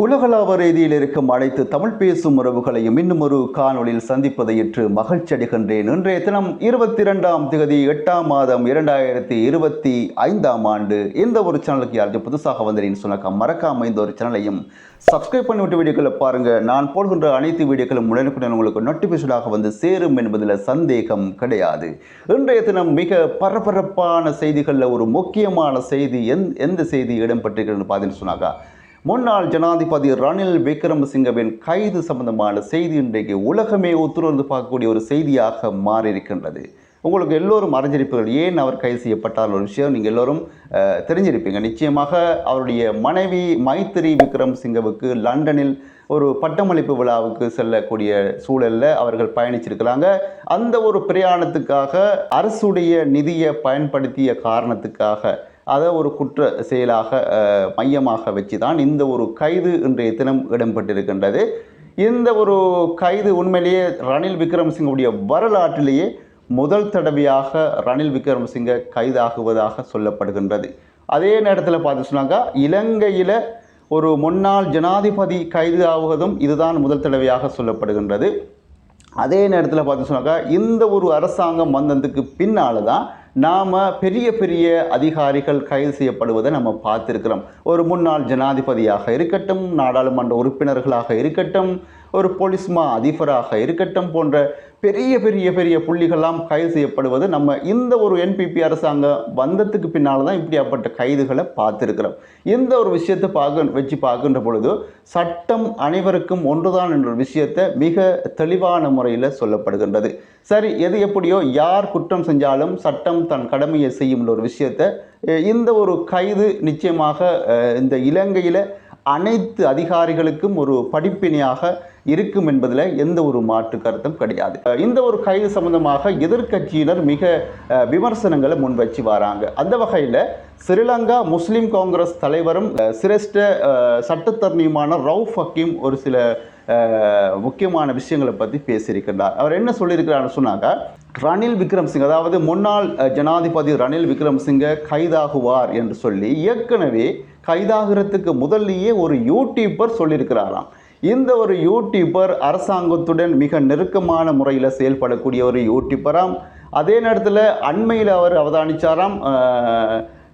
உலகளாவ ரீதியில் இருக்கும் அனைத்து தமிழ் பேசும் உறவுகளையும் இன்னும் ஒரு காணொளியில் சந்திப்பதை ஏற்று மகிழ்ச்சி அடைகின்றேன். இன்றைய தினம் இருபத்தி இரண்டாம் தேதி எட்டாம் மாதம் இரண்டாயிரத்தி இருபத்தி ஐந்தாம் ஆண்டு. இந்த ஒரு சேனலுக்கு யாரும் புதுசாக வந்தேன்னு சொன்னாக்கா மறக்காம இந்த ஒரு சேனலையும் சப்ஸ்கிரைப் பண்ணிவிட்டு வீடியோக்களை பாருங்க. நான் போடுகின்ற அனைத்து வீடியோக்களும் உடனுக்குடன் உங்களுக்கு நோட்டிஃபிகேஷனாக வந்து சேரும் என்பதில் சந்தேகம் கிடையாது. இன்றைய தினம் மிக பரபரப்பான செய்திகளில் ஒரு முக்கியமான செய்தி எந் எந்த செய்தி இடம்பெற்றிருக்கிறது பார்த்தீங்கன்னு சொன்னாக்கா முன்னாள் ஜனாதிபதி ரணில் விக்ரமசிங்கவின் கைது சம்பந்தமான செய்தி இன்றைக்கு உலகமே ஒத்துழந்து பார்க்கக்கூடிய ஒரு செய்தியாக மாறியிருக்கின்றது. உங்களுக்கு எல்லோரும் அறிஞ்சிருப்பீர்கள் ஏன் அவர் கைது செய்யப்பட்டார் ஒரு விஷயம் நீங்கள் எல்லோரும் தெரிஞ்சிருப்பீங்க. நிச்சயமாக அவருடைய மனைவி மைத்திரி விக்ரமசிங்கவுக்கு லண்டனில் ஒரு பட்டமளிப்பு விழாவுக்கு செல்லக்கூடிய சூழலில் அவர்கள் பயணிச்சிருக்கிறாங்க. அந்த ஒரு பிரயாணத்துக்காக அரசுடைய நிதியை பயன்படுத்திய காரணத்துக்காக அதை ஒரு குற்ற செயலாக மையமாக வச்சு தான் இந்த ஒரு கைது இன்றைய தினம் இடம்பெற்றிருக்கின்றது. இந்த ஒரு கைது உண்மையிலேயே ரணில் விக்ரமசிங்கவுடைய வரலாற்றிலேயே முதல் தடவையாக ரணில் விக்ரமசிங்க கைதாகுவதாக சொல்லப்படுகின்றது. அதே நேரத்தில் பார்த்து சொன்னாக்கா இலங்கையில் ஒரு முன்னாள் ஜனாதிபதி கைது ஆகுவதும் இதுதான் முதல் தடவையாக சொல்லப்படுகின்றது. அதே நேரத்தில் பார்த்து சொன்னாக்கா இந்த ஒரு அரசாங்கம் வந்ததுக்கு பின்னால் தான் நாம் பெரிய பெரிய அதிகாரிகள் கைது செய்யப்படுவதை நம்ம பார்த்துருக்கிறோம். ஒரு முன்னாள் ஜனாதிபதியாக இருக்கட்டும் நாடாளுமன்ற உறுப்பினர்களாக இருக்கட்டும் ஒரு போலீஸ் மா அதிபராக இருக்கட்டும் போன்ற பெரிய பெரிய பெரிய புள்ளிகள்லாம் கைது செய்யப்படுவது நம்ம இந்த ஒரு என்பிபி அரசாங்கம் வந்ததுக்கு பின்னால் தான் இப்படியாப்பட்ட கைதுகளை பார்த்துருக்கிறோம். இந்த ஒரு விஷயத்தை பார்க்க வச்சு பார்க்கின்ற பொழுது சட்டம் அனைவருக்கும் ஒன்றுதான் என்ற ஒரு விஷயத்தை மிக தெளிவான முறையில் சொல்லப்படுகின்றது. சரி எது எப்படியோ யார் குற்றம் செஞ்சாலும் சட்டம் தன் கடமையை செய்யும் ஒரு விஷயத்தை இந்த ஒரு கைது நிச்சயமாக இந்த இலங்கையில் அனைத்து அதிகாரிகளுக்கும் ஒரு படிப்பினையாக இருக்கும் என்பதில் எந்த ஒரு மாற்று கருத்தும் கிடையாது. இந்த ஒரு கைது சம்பந்தமாக எதிர்க்கட்சியினர் மிக விமர்சனங்களை விமர்சனங்களை முன்வச்சு வராங்க. அந்த வகையில் ஸ்ரீலங்கா முஸ்லீம் காங்கிரஸ் தலைவரும் சிரேஷ்ட சட்டத்தரணியுமான ரவுஃப் ஹக்கீம் ஒரு சில முக்கியமான விஷயங்களை பற்றி பேசியிருக்கின்றார். அவர் என்ன சொல்லியிருக்கிறார்னு சொன்னாங்க ரணில் விக்ரம்சிங் அதாவது முன்னாள் ஜனாதிபதி ரணில் விக்ரம்சிங்கை கைதாகுவார் என்று சொல்லி ஏற்கனவே கைதாகிறதுக்கு முதல்லையே ஒரு யூடியூபர் சொல்லியிருக்கிறாராம். இந்த ஒரு யூடியூபர் அரசாங்கத்துடன் மிக நெருக்கமான முறையில் செயல்படக்கூடிய ஒரு யூடியூபராம் அதே நேரத்தில் அண்மையில் அவர் அவதானிச்சாராம்.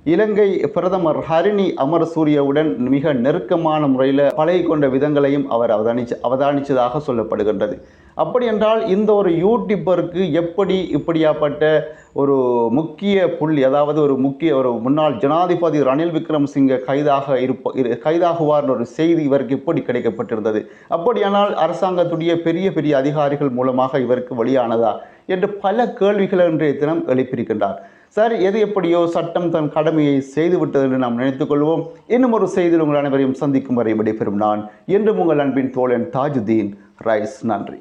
இலங்கை பிரதமர் ஹரிணி அமரசூரியவுடன் மிக நெருக்கமான முறையில் பழகி கொண்ட விதங்களையும் அவர் அவதானிச்சு அவதானித்ததாக சொல்லப்படுகின்றது. அப்படி என்றால் இந்த ஒரு யூடியூபருக்கு எப்படி இப்படியாப்பட்ட ஒரு முக்கிய புள்ளி அதாவது ஒரு முக்கிய ஒரு முன்னாள் ஜனாதிபதி ரணில் விக்ரமசிங்க கைதாக இருப்ப இரு- ஒரு செய்தி இவருக்கு எப்படி கிடைக்கப்பட்டிருந்தது. அப்படியானால் அரசாங்கத்துடைய பெரிய பெரிய அதிகாரிகள் மூலமாக இவருக்கு வெளியானதா? என்று பல கேள்விகள் இன்றைய தினம் எழுப்பியிருக்கின்றார். சார் எது எப்படியோ சட்டம் தன் கடமையை செய்துவிட்டது என்று நாம் நினைத்துக் கொள்வோம். இன்னும் ஒரு செய்தியில் உங்கள் அனைவரையும் சந்திக்கும் வரை விடைபெறும் நான் என்றும் உங்கள் அன்பின் தோழன் தாஜுதீன். ரைஸ் நன்றி.